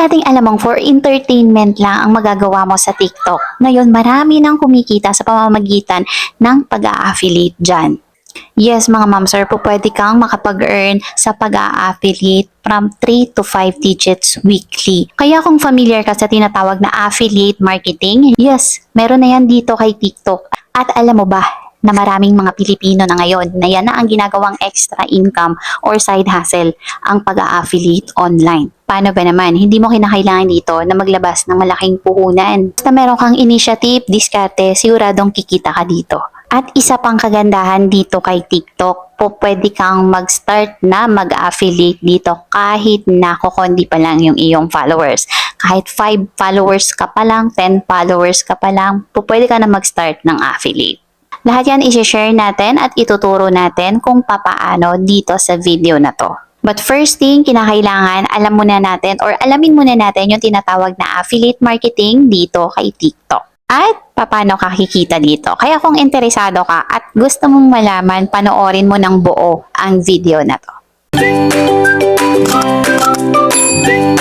dating alam mong for entertainment lang ang magagawa mo sa TikTok, ngayon marami nang kumikita sa pamamagitan ng pag-a-affiliate dyan. Yes, mga ma'am sir, po pwede kang makapag-earn sa pag-a-affiliate from 3 to 5 digits weekly. Kaya kung familiar ka sa tinatawag na affiliate marketing, yes, meron na yan dito kay TikTok. At alam mo ba, na maraming mga Pilipino na ngayon na yan na ang ginagawang extra income or side hustle ang pag-a-affiliate online. Paano ba naman? Hindi mo kinakailangan dito na maglabas ng malaking puhunan. Basta meron kang initiative, diskarte, siguradong kikita ka dito. At isa pang kagandahan dito kay TikTok, po pwede kang mag-start na mag-affiliate dito kahit na kukundi pa lang yung iyong followers. Kahit 5 followers ka pa lang, 10 followers ka pa lang, po pwede ka na mag-start ng affiliate. Lahat yan isi-share natin at ituturo natin kung papaano dito sa video na to. But first thing, kinakailangan alam muna natin or alamin muna natin yung tinatawag na affiliate marketing dito kay TikTok. At paano ka kikita dito. Kaya kung interesado ka at gusto mong malaman, panoorin mo ng buo ang video na to.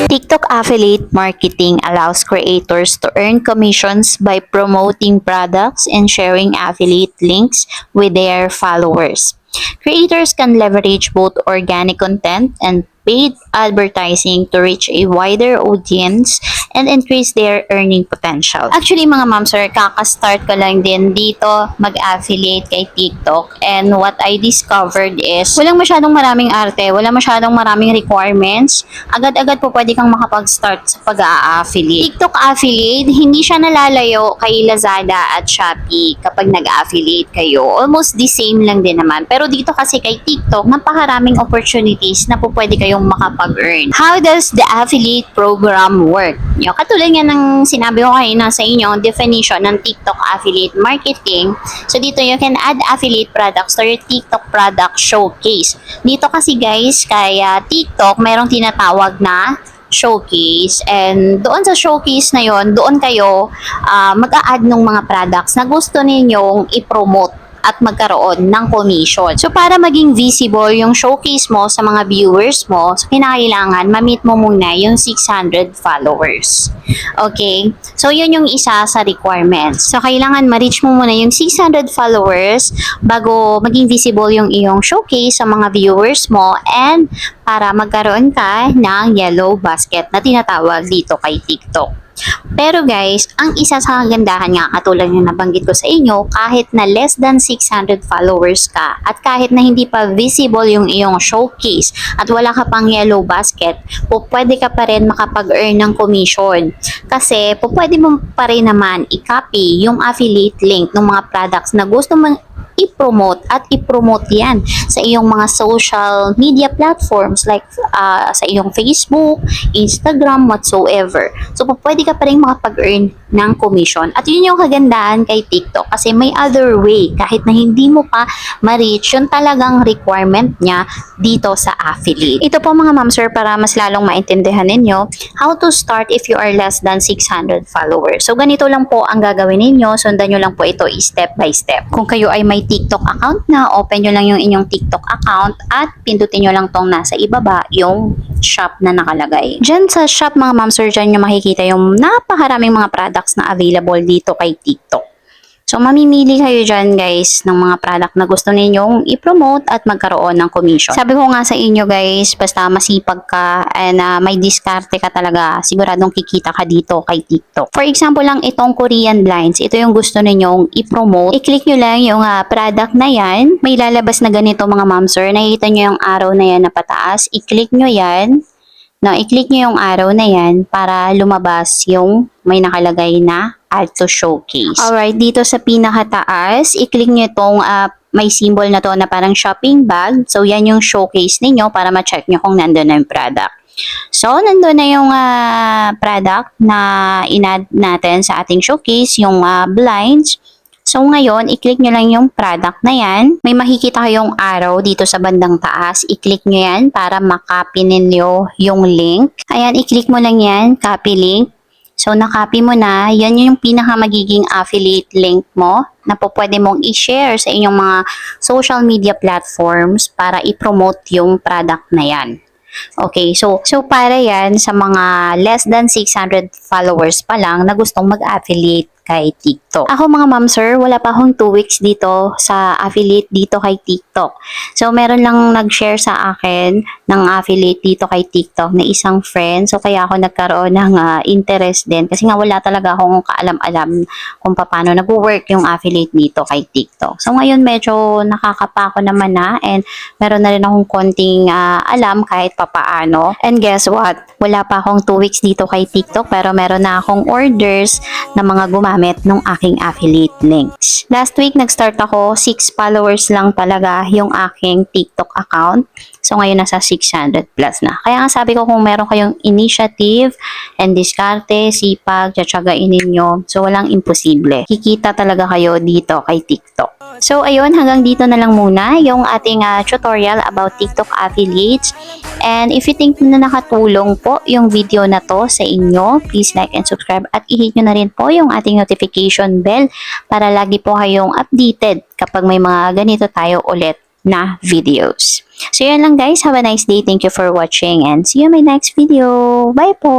TikTok affiliate marketing allows creators to earn commissions by promoting products and sharing affiliate links with their followers. Creators can leverage both organic content and paid advertising to reach a wider audience and increase their earning potential. Actually, mga ma'am sir, kaka-start ko lang din dito mag-affiliate kay TikTok and what I discovered is walang masyadong maraming arte, walang masyadong maraming requirements. Agad-agad po pwede kang makapag-start sa pag-a-affiliate. TikTok affiliate, hindi siya nalalayo kay Lazada at Shopee kapag nag-affiliate kayo. Almost the same lang din naman. Pero dito kasi kay TikTok, napakaraming opportunities na po pwede kayong makapag-earn. How does the affiliate program work? Yung katulad nga ng sinabi ko kayo na sa inyo, definition ng TikTok affiliate marketing. So dito you can add affiliate products to your TikTok product showcase. Dito kasi guys, kaya TikTok merong tinatawag na showcase and doon sa showcase na yon doon kayo ah, mag-a-add ng mga products na gusto ninyong i-promote at magkaroon ng commission. So, para maging visible yung showcase mo sa mga viewers mo, so kinakailangan ma-meet mo muna yung 600 followers. Okay? So, yun yung isa sa requirements. So, kailangan ma-reach mo muna yung 600 followers bago maging visible yung iyong showcase sa mga viewers mo and para magkaroon ka ng yellow basket na tinatawag dito kay TikTok. Pero guys, ang isa sa kagandahan nga katulad yung nabanggit ko sa inyo, kahit na less than 600 followers ka at kahit na hindi pa visible yung iyong showcase at wala ka pang yellow basket, po pwede ka pa rin makapag-earn ng commission. Kasi po pwede mo pa rin naman i-copy yung affiliate link ng mga products na gusto mong i-promote at i-promote yan sa iyong mga social media platforms like uh, sa iyong Facebook, Instagram, whatsoever. So, pwede ka pa rin makapag-earn ng commission. At yun yung kagandahan kay TikTok kasi may other way kahit na hindi mo pa ma-reach yung talagang requirement niya dito sa affiliate. Ito po mga ma'am sir para mas lalong maintindihan ninyo how to start if you are less than 600 followers. So ganito lang po ang gagawin ninyo. Sundan nyo lang po ito step by step. Kung kayo ay may TikTok account na, open nyo lang yung inyong TikTok account at pindutin nyo lang tong nasa ibaba yung shop na nakalagay. Diyan sa shop mga ma'am sir, dyan nyo makikita yung napakaraming mga products na available dito kay TikTok. So, mamimili kayo dyan guys ng mga product na gusto ninyong i-promote at magkaroon ng commission. Sabi ko nga sa inyo guys, basta masipag ka and uh, may diskarte ka talaga, siguradong kikita ka dito kay TikTok. For example lang, itong Korean blinds, ito yung gusto ninyong i-promote. I-click nyo lang yung uh, product na yan. May lalabas na ganito mga ma'am sir. Nakikita nyo yung arrow na yan na pataas. I-click nyo yan. No, i-click nyo yung arrow na yan para lumabas yung may nakalagay na add to showcase. Alright, dito sa pinakataas, i-click nyo itong uh, may symbol na to na parang shopping bag. So, yan yung showcase ninyo para ma-check nyo kung nandun na yung product. So, nandun na yung uh, product na inad natin sa ating showcase, yung uh, blinds. So, ngayon, i-click nyo lang yung product na yan. May makikita kayong arrow dito sa bandang taas. I-click nyo yan para makopy ninyo yung link. Ayan, i-click mo lang yan, copy link. So, nakopy mo na. Yan yung pinaka magiging affiliate link mo na po pwede mong i-share sa inyong mga social media platforms para i-promote yung product na yan. Okay, so so para yan sa mga less than 600 followers pa lang na gustong mag-affiliate kay TikTok. Ako mga ma'am sir, wala pa akong 2 weeks dito sa affiliate dito kay TikTok. So meron lang nag-share sa akin ng affiliate dito kay TikTok na isang friend. So kaya ako nagkaroon ng ah, interest din kasi nga wala talaga akong kaalam-alam kung paano nag-work yung affiliate dito kay TikTok. So ngayon medyo nakakapako naman na and meron na rin akong konting ah, alam kahit papaano. And guess what? Wala pa akong 2 weeks dito kay TikTok pero meron na akong orders na mga gumamit ng aking affiliate links. Last week, nag-start ako, 6 followers lang talaga yung aking TikTok account. So, ngayon nasa 600 plus na. Kaya nga sabi ko kung meron kayong initiative and diskarte, sipag, tsatsagain ninyo. So, walang imposible. Kikita talaga kayo dito kay TikTok. So, ayun, hanggang dito na lang muna yung ating ah, tutorial about TikTok affiliates. And if you think na nakatulong po yung video na to sa inyo, please like and subscribe at i-hit nyo na rin po yung ating notification bell para lagi po kayong updated kapag may mga ganito tayo ulit na videos. So yun lang guys, have a nice day. Thank you for watching and see you in my next video. Bye po!